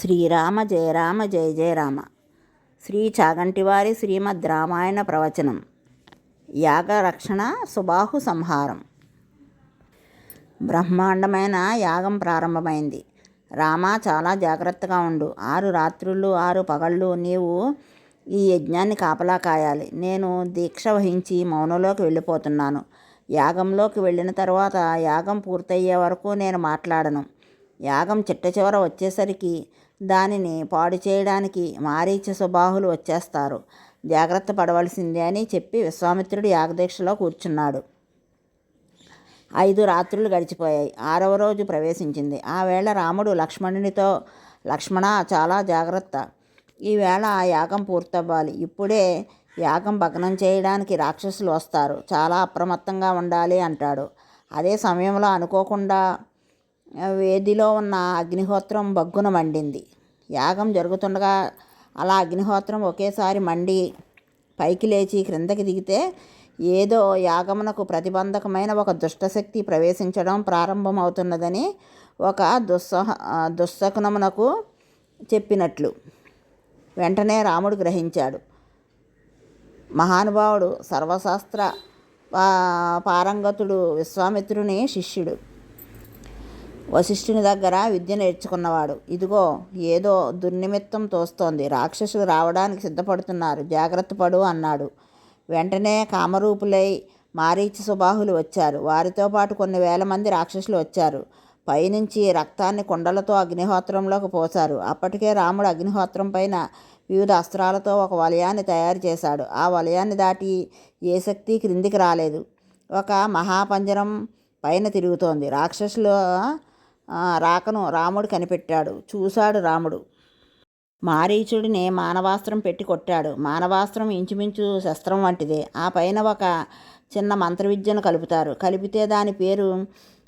శ్రీరామ జయ రామ జయ జయ రామ. శ్రీ చాగంటివారి శ్రీమద్ రామాయణ ప్రవచనం. యాగరక్షణ సుబాహు సంహారం. బ్రహ్మాండమైన యాగం ప్రారంభమైంది. రామ చాలా జాగ్రత్తగా ఉండు. ఆరు రాత్రులు ఆరు పగళ్ళు నీవు ఈ యజ్ఞాన్ని కాపలా కాయాలి. నేను దీక్ష వహించి మౌనంలోకి వెళ్ళిపోతున్నాను. యాగంలోకి వెళ్ళిన తర్వాత యాగం పూర్తయ్యే వరకు నేను మాట్లాడను. యాగం చిట్ట చివర వచ్చేసరికి దానిని పాడు చేయడానికి మారీచ సుబాహులు వచ్చేస్తారు. జాగ్రత్త పడవలసిందే అని చెప్పి విశ్వామిత్రుడు యాగదీక్షలో కూర్చున్నాడు. ఐదు రాత్రులు గడిచిపోయాయి. ఆరవ రోజు ప్రవేశించింది. ఆ వేళ రాముడు లక్ష్మణునితో లక్ష్మణ చాలా జాగ్రత్త. ఈవేళ ఆ యాగం పూర్తవ్వాలి. ఇప్పుడే యాగం భగ్నం చేయడానికి రాక్షసులు వస్తారు. చాలా అప్రమత్తంగా ఉండాలి అంటాడు. అదే సమయంలో అనుకోకుండా వేదిలో ఉన్న అగ్నిహోత్రం బగ్గున మండింది. యాగం జరుగుతుండగా అలా అగ్నిహోత్రం ఒకేసారి మండి పైకి లేచి క్రిందకి దిగితే ఏదో యాగమునకు ప్రతిబంధకమైన ఒక దుష్టశక్తి ప్రవేశించడం ప్రారంభమవుతున్నదని ఒక దుస్సహ దుస్సకునమునకు చెప్పినట్లు. వెంటనే రాముడు గ్రహించాడు. మహానుభావుడు సర్వశాస్త్ర పారంగతుడు విశ్వామిత్రుని శిష్యుడు. వశిష్ఠుని దగ్గర విద్య నేర్చుకున్నవాడు. ఇదిగో ఏదో దుర్నిమిత్తం తోస్తోంది. రాక్షసులు రావడానికి సిద్ధపడుతున్నారు. జాగ్రత్త పడు అన్నాడు. వెంటనే కామరూపులై మారీచి సుబాహులు వచ్చారు. వారితో పాటు కొన్ని వేల మంది రాక్షసులు వచ్చారు. పైనుంచి రక్తాన్ని కుండలతో అగ్నిహోత్రంలోకి పోశారు. అప్పటికే రాముడు అగ్నిహోత్రం పైన వివిధ అస్త్రాలతో ఒక వలయాన్ని తయారు చేశాడు. ఆ వలయాన్ని దాటి ఏ శక్తి క్రిందికి రాలేదు. ఒక మహాపంజరం పైన తిరుగుతోంది. రాక్షసుల రాకను రాముడు కనిపెట్టాడు. చూశాడు రాముడు. మారీచుడిని మానవాస్త్రం పెట్టి కొట్టాడు. మానవాస్త్రం ఇంచుమించు శస్త్రం వంటిదే. ఆ పైన ఒక చిన్న మంత్ర విద్యను కలుపుతారు. కలిపితే దాని పేరు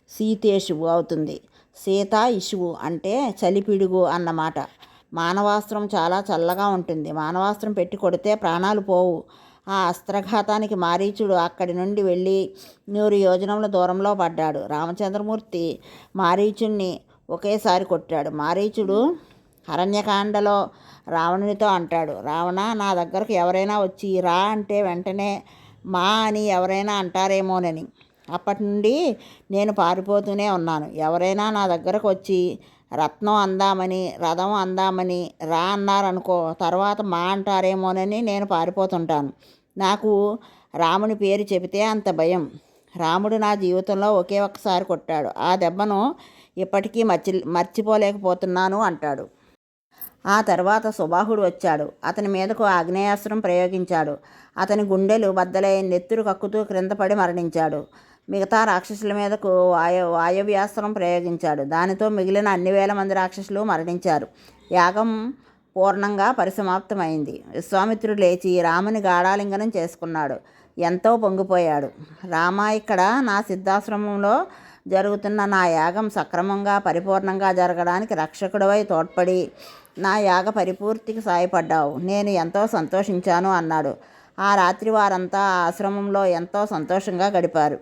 సీతేశువు అవుతుంది. సీత ఇషువు అంటే చలిపిడుగు అన్నమాట. మానవాస్త్రం చాలా చల్లగా ఉంటుంది. మానవాస్త్రం పెట్టి కొడితే ప్రాణాలు పోవు. ఆ అస్త్రఘాతానికి మారీచుడు అక్కడి నుండి వెళ్ళి నూరు యోజనముల దూరంలో పడ్డాడు. రామచంద్రమూర్తి మారీచుణ్ణి ఒకేసారి కొట్టాడు. మారీచుడు అరణ్యకాండలో రావణునితో అంటాడు రావణ నా దగ్గరకు ఎవరైనా వచ్చి రా అంటే వెంటనే మా అని ఎవరైనా అంటారేమోనని. అప్పటి నుండి నేను పారిపోతూనే ఉన్నాను. ఎవరైనా నా దగ్గరకు వచ్చి రత్నం అందామని రథం అందామని రా అన్నారనుకో తర్వాత మా అంటారేమోనని నేను పారిపోతుంటాను. నాకు రాముని పేరు చెబితే అంత భయం. రాముడు నా జీవితంలో ఒకే ఒక్కసారి కొట్టాడు. ఆ దెబ్బను ఇప్పటికీ మర్చి మర్చిపోలేకపోతున్నాను అంటాడు. ఆ తర్వాత సుబాహుడు వచ్చాడు. అతని మీదకు ఆగ్నేయాస్త్రం ప్రయోగించాడు. అతని గుండెలు బద్దలై నెత్తురు కక్కుతూ క్రింద పడి మరణించాడు. మిగతా రాక్షసుల మీదకు వాయ వాయవ్యాస్త్రం ప్రయోగించాడు. దానితో మిగిలిన అన్ని వేల మంది రాక్షసులు మరణించారు. యాగం పూర్ణంగా పరిసమాప్తమైంది. విశ్వామిత్రుడు లేచి రాముని గాఢాలింగనం చేసుకున్నాడు. ఎంతో పొంగిపోయాడు. రామ ఇక్కడ నా సిద్ధాశ్రమంలో జరుగుతున్న నా యాగం సక్రమంగా పరిపూర్ణంగా జరగడానికి రక్షకుడివై తోడ్పడి నా యాగ పరిపూర్తికి సాయపడ్డావు. నేను ఎంతో సంతోషించాను అన్నాడు. ఆ రాత్రి వారంతా ఆశ్రమంలో ఎంతో సంతోషంగా గడిపారు.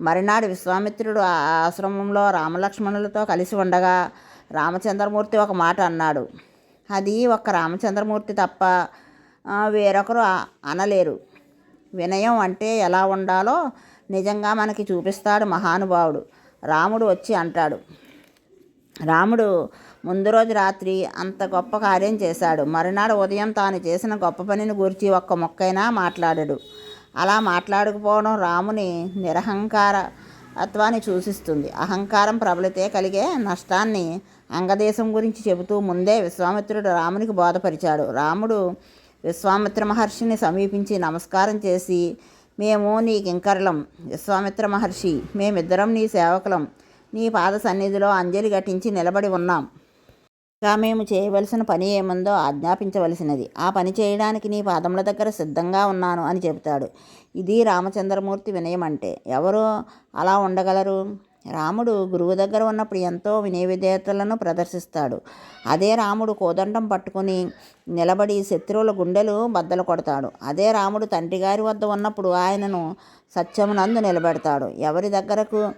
మరినాడు విశ్వామిత్రుడు ఆ ఆశ్రమంలో రామలక్ష్మణులతో కలిసి ఉండగా రామచంద్రమూర్తి ఒక మాట అన్నాడు. అది ఒక రామచంద్రమూర్తి తప్ప వేరొకరు అనలేరు. వినయం అంటే ఎలా ఉండాలో నిజంగా మనకి చూపిస్తాడు మహానుభావుడు. రాముడు వచ్చి అంటాడు రాముడు ముందు రోజు రాత్రి అంత గొప్ప కార్యం చేశాడు. మరునాడు ఉదయం తాను చేసిన గొప్ప పనిని గురించి ఒక్క మొక్కైనా మాట్లాడాడు. అలా మాట్లాడకపోవడం రాముని నిరహంకారత్వాన్ని సూచిస్తుంది. అహంకారం ప్రబలితే కలిగే నష్టాన్ని అంగదేశం గురించి చెబుతూ ముందే విశ్వామిత్రుడు రామునికి బోధపరిచాడు. రాముడు విశ్వామిత్ర మహర్షిని సమీపించి నమస్కారం చేసి మేము నీ కింకరలం విశ్వామిత్ర మహర్షి. మేమిద్దరం నీ సేవకులం. నీ పాద సన్నిధిలో అంజలి ఘటించి నిలబడి ఉన్నాం. ఇంకా మేము చేయవలసిన పని ఏముందో ఆజ్ఞాపించవలసినది. ఆ పని చేయడానికి నీ పాదముల దగ్గర సిద్ధంగా ఉన్నాను అని చెబుతాడు. ఇది రామచంద్రమూర్తి వినయం అంటే ఎవరు అలా ఉండగలరు? రాముడు గురువు దగ్గర ఉన్నప్పుడు ఎంతో వినయ విధేయతలను ప్రదర్శిస్తాడు. అదే రాముడు కోదండం పట్టుకుని నిలబడి శత్రువుల గుండెలు బద్దలు కొడతాడు. అదే రాముడు తండ్రి గారి వద్ద ఉన్నప్పుడు ఆయనను సత్యమునందు నిలబెడతాడు. ఎవరి దగ్గరకు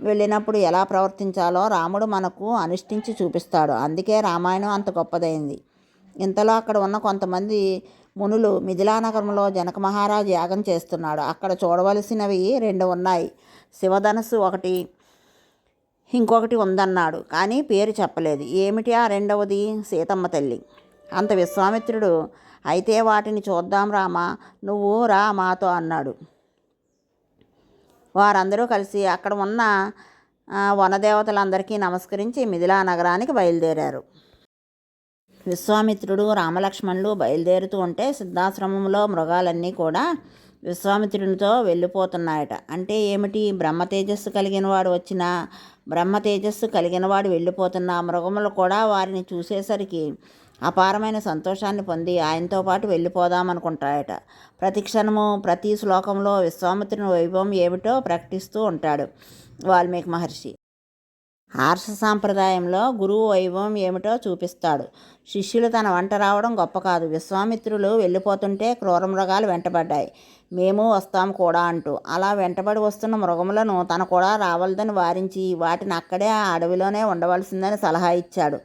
వెళ్ళినప్పుడు ఎలా ప్రవర్తించాలో రాముడు మనకు అనుష్ఠించి చూపిస్తాడు. అందుకే రామాయణం అంత గొప్పదైంది. ఇంతలో అక్కడ ఉన్న కొంతమంది మునులు మిథిలానగరంలో జనక మహారాజు యాగం చేస్తున్నాడు. అక్కడ చూడవలసినవి రెండు ఉన్నాయి. శివధనస్సు ఒకటి ఇంకొకటి ఉందన్నాడు కానీ పేరు చెప్పలేదు. ఏమిటి ఆ రెండవది? సీతమ్మ తల్లి. అంత విశ్వామిత్రుడు అయితే వాటిని చూద్దాం రామా నువ్వు రా మాతో అన్నాడు. వారందరూ కలిసి అక్కడ ఉన్న వనదేవతలందరికీ నమస్కరించి మిథిలా నగరానికి బయలుదేరారు. విశ్వామిత్రుడు రామలక్ష్మణులు బయలుదేరుతూ ఉంటే సిద్ధాశ్రమంలో మృగాలన్నీ కూడా విశ్వామిత్రునితో వెళ్ళిపోతున్నాయట. అంటే ఏమిటి? బ్రహ్మ తేజస్సు కలిగిన వాడు వచ్చిన బ్రహ్మ తేజస్సు కలిగిన వాడు వెళ్ళిపోతున్న మృగములు కూడా వారిని చూసేసరికి అపారమైన సంతోషాన్ని పొంది ఆయనతో పాటు వెళ్ళిపోదామనుకుంటాయట. ప్రతి క్షణము ప్రతి శ్లోకంలో విశ్వామిత్రుని వైభవం ఏమిటో ప్రకటిస్తూ ఉంటాడు వాల్మీకి మహర్షి. ఆర్ష సాంప్రదాయంలో గురువు వైభవం ఏమిటో చూపిస్తాడు. శిష్యులు తన వంట రావడం గొప్ప కాదు. విశ్వామిత్రులు వెళ్ళిపోతుంటే క్రూరమృగాలు వెంటబడ్డాయి. మేము వస్తాం కూడా అంటూ. అలా వెంటబడి వస్తున్న మృగములను తన కూడా రావలదని వారించి వాటిని అక్కడే ఆ అడవిలోనే ఉండవలసిందని సలహా ఇచ్చాడు.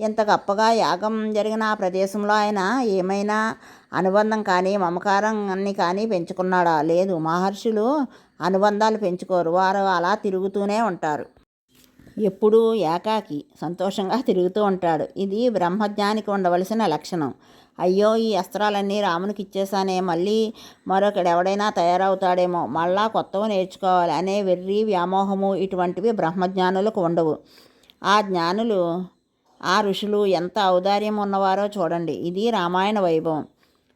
ఇంత గొప్పగా యాగం జరిగిన ఆ ప్రదేశంలో ఆయన ఏమైనా అనుబంధం కానీ మమకారం అన్ని కానీ పెంచుకున్నాడా? లేదు. మహర్షులు అనుబంధాలు పెంచుకోరు. వారు అలా తిరుగుతూనే ఉంటారు. ఎప్పుడూ ఏకాకి సంతోషంగా తిరుగుతూ ఉంటాడు. ఇది బ్రహ్మజ్ఞానికి ఉండవలసిన లక్షణం. అయ్యో ఈ అస్త్రాలన్నీ రామునికి ఇచ్చేసానే మళ్ళీ మరొకడు ఎవడైనా తయారవుతాడేమో మళ్ళా కొత్తవి నేర్చుకోవాలి అనే వెర్రి వ్యామోహము ఇటువంటివి బ్రహ్మజ్ఞానులకు ఉండవు. ఆ జ్ఞానులు ఆ ఋషులు ఎంత ఔదార్యం ఉన్నవారో చూడండి. ఇది రామాయణ వైభవం.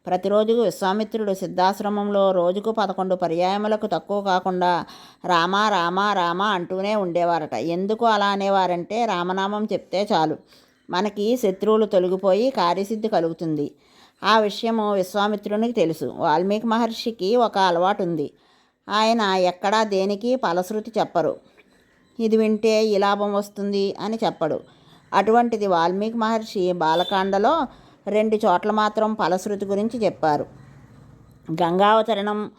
ప్రతిరోజు విశ్వామిత్రుడు సిద్ధాశ్రమంలో రోజుకు పదకొండు పర్యాయములకు తక్కువ కాకుండా రామ రామ రామ అంటూనే ఉండేవారట. ఎందుకు అలా అనేవారంటే రామనామం చెప్తే చాలు. మనకి శత్రువులు తొలగిపోయి కార్యసిద్ధి కలుగుతుంది. ఆ విషయము విశ్వామిత్రునికి తెలుసు. వాల్మీకి మహర్షికి ఒక అలవాటు ఉంది ఆయన ఎక్కడా దేనికి ఫలశ్రుతి చెప్పరు. ఇది వింటే ఈ లాభం వస్తుంది అని చెప్పడు. అటువంటిది వాల్మీకి మహర్షి బాలకాండలో రెండు చోట్ల మాత్రం ఫలశ్రుతి గురించి చెప్పారు. గంగావతరణం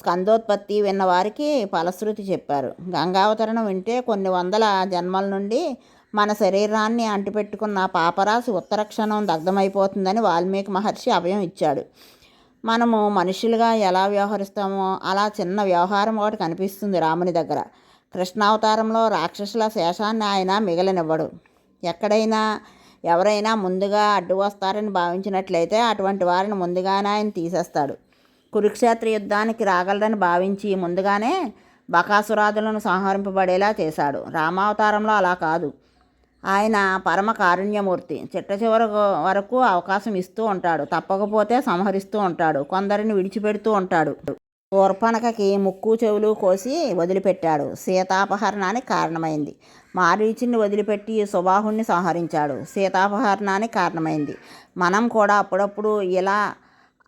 స్కందోత్పత్తి విన్నవారికి ఫలశ్రుతి చెప్పారు. గంగావతరణం వింటే కొన్ని వందల జన్మల నుండి మన శరీరాన్ని అంటిపెట్టుకున్న పాపరాశి ఉత్తర క్షణం దగ్ధమైపోతుందని వాల్మీకి మహర్షి అభయం ఇచ్చాడు. మనము మనుషులుగా ఎలా వ్యవహరిస్తామో అలా చిన్న వ్యవహారం ఒకటి కనిపిస్తుంది రాముని దగ్గర. కృష్ణావతారంలో రాక్షసుల శేషాన్ని ఆయన మిగలనివ్వడు. ఎక్కడైనా ఎవరైనా ముందుగా అడ్డు వస్తారని భావించినట్లయితే అటువంటి వారిని ముందుగానే ఆయన తీసేస్తాడు. కురుక్షేత్ర యుద్ధానికి రాగలరని భావించి ముందుగానే బకాసురాదులను సంహరింపబడేలా చేశాడు. రామావతారంలో అలా కాదు. ఆయన పరమ కారుణ్యమూర్తి. చిట్ట చివరి వరకు అవకాశం ఇస్తూ ఉంటాడు. తప్పకపోతే సంహరిస్తూ ఉంటాడు. కొందరిని విడిచిపెడుతూ ఉంటాడు. శూర్పణఖకి ముక్కు చెవులు కోసి వదిలిపెట్టాడు. సీతాపహరణానికి కారణమైంది. మారీచిని వదిలిపెట్టి సుబాహుణ్ణి సంహరించాడు. సీతాపహరణానికి కారణమైంది. మనం కూడా అప్పుడప్పుడు ఇలా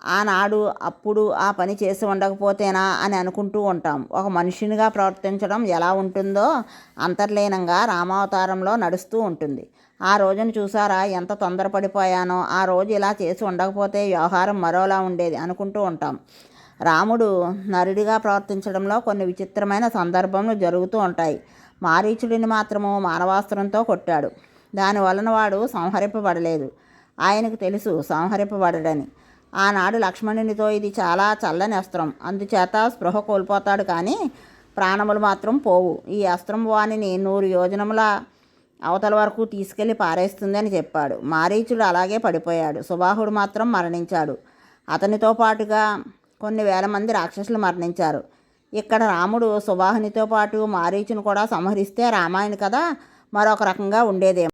ఆనాడు అప్పుడు ఆ పని చేసి ఉండకపోతేనా అని అనుకుంటూ ఉంటాం. ఒక మనుషునిగా ప్రవర్తించడం ఎలా ఉంటుందో అంతర్లీనంగా రామావతారంలో నడుస్తూ ఉంటుంది. ఆ రోజును చూసారా? ఎంత తొందరపడిపోయానో. ఆ రోజు ఇలా చేసి ఉండకపోతే వ్యవహారం మరోలా ఉండేది అనుకుంటూ ఉంటాం. రాముడు నరుడిగా ప్రవర్తించడంలో కొన్ని విచిత్రమైన సందర్భములు జరుగుతూ ఉంటాయి. మారీచుడిని మాత్రము మానవాస్త్రంతో కొట్టాడు. దాని వలన వాడు సంహరింపబడలేదు. ఆయనకు తెలుసు సంహరింపబడడని. ఆనాడు లక్ష్మణునితో ఇది చాలా చల్లని అస్త్రం. అందుచేత స్పృహ కోల్పోతాడు కానీ ప్రాణములు మాత్రం పోవు. ఈ అస్త్రం వాణిని నూరు యోజనముల అవతల వరకు తీసుకెళ్ళి పారేస్తుందని చెప్పాడు. మారీచుడు అలాగే పడిపోయాడు. సుబాహుడు మాత్రం మరణించాడు. అతనితో పాటుగా కొన్ని వేల మంది రాక్షసులు మరణించారు. ఇక్కడ రాముడు సుబాహునితో పాటు మారీచును కూడా సంహరిస్తే రామాయణ కథ మరొక రకంగా ఉండేదేమో.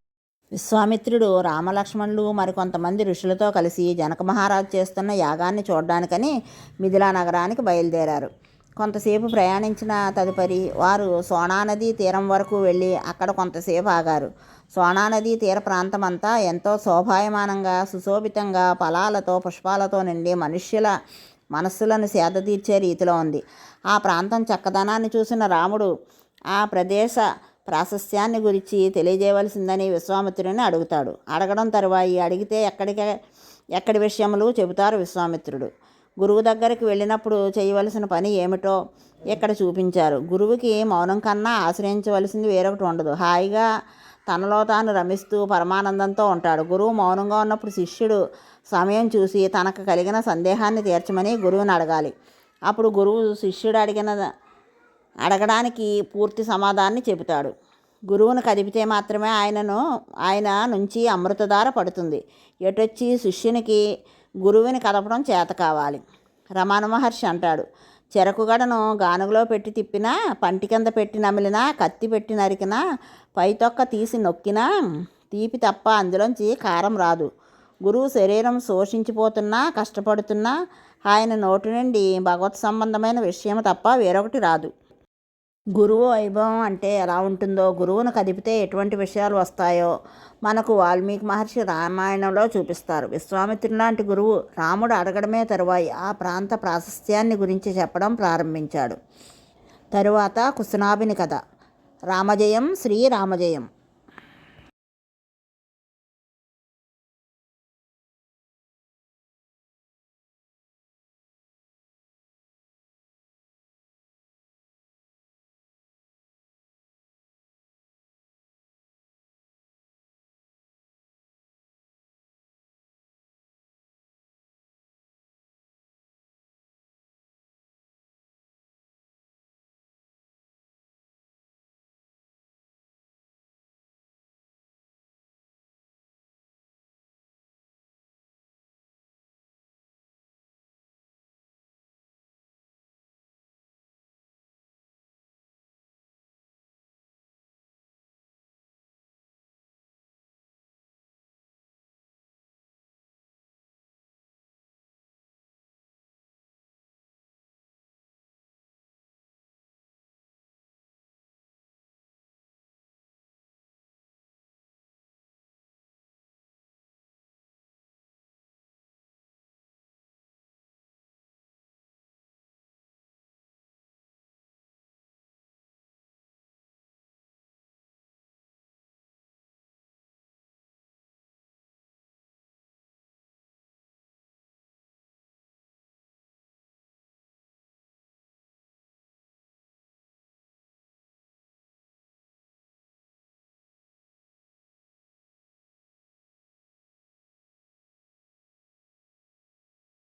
విశ్వామిత్రుడు రామలక్ష్మణులు మరికొంతమంది ఋషులతో కలిసి జనక మహారాజు చేస్తున్న యాగాన్ని చూడడానికని మిథిలా నగరానికి బయలుదేరారు. కొంతసేపు ప్రయాణించిన తదుపరి వారు సోనానది తీరం వరకు వెళ్ళి అక్కడ కొంతసేపు ఆగారు. సోనానది తీర ప్రాంతం అంతా ఎంతో శోభాయమానంగా సుశోభితంగా ఫలాలతో పుష్పాలతో నిండి మనుష్యుల మనస్సులను సేద తీర్చే రీతిలో ఉంది. ఆ ప్రాంతం చక్కదనాన్ని చూసిన రాముడు ఆ ప్రదేశ ప్రాశస్త్యాన్ని గురించి తెలియజేయవలసిందని విశ్వామిత్రుడిని అడుగుతాడు. అడగడం తరువాయి. అడిగితే ఎక్కడికే ఎక్కడి విషయములు చెబుతారు విశ్వామిత్రుడు. గురువు దగ్గరికి వెళ్ళినప్పుడు చేయవలసిన పని ఏమిటో ఇక్కడ చూపించారు. గురువుకి మౌనం కన్నా ఆశ్రయించవలసింది వేరొకటి ఉండదు. హాయిగా తనలో తాను రమిస్తూ పరమానందంతో ఉంటాడు. గురువు మౌనంగా ఉన్నప్పుడు శిష్యుడు సమయం చూసి తనకు కలిగిన సందేహాన్ని తీర్చమని గురువుని అడగాలి. అప్పుడు గురువు శిష్యుడు అడిగిన అడగడానికి పూర్తి సమాధానాన్ని చెబుతాడు. గురువును కదిపితే మాత్రమే ఆయనను ఆయన నుంచి అమృతధార పడుతుంది. ఎటొచ్చి శిష్యునికి గురువుని కదపడం చేత కావాలి. రమణ మహర్షి అంటాడు చెరకుగడను గానుగలో పెట్టి తిప్పినా పంటి కింద పెట్టి నమిలినా కత్తి పెట్టి నరికినా పైతొక్క తీసి నొక్కినా తీపి తప్ప అందులోంచి కారం రాదు. గురువు శరీరం శోషించిపోతున్నా కష్టపడుతున్నా ఆయన నోటి నుండి భగవత్ సంబంధమైన విషయం తప్ప వేరొకటి రాదు. గురువు వైభవం అంటే ఎలా ఉంటుందో గురువును కదిపితే ఎటువంటి విషయాలు వస్తాయో మనకు వాల్మీకి మహర్షి రామాయణంలో చూపిస్తారు. విశ్వామిత్రుని లాంటి గురువు రాముడు అడగడమే తరువాయి ఆ ప్రాంత ప్రాశస్త్యాన్ని గురించి చెప్పడం ప్రారంభించాడు. తరువాత కుసునాభిని కథ. రామజయం శ్రీ రామజయం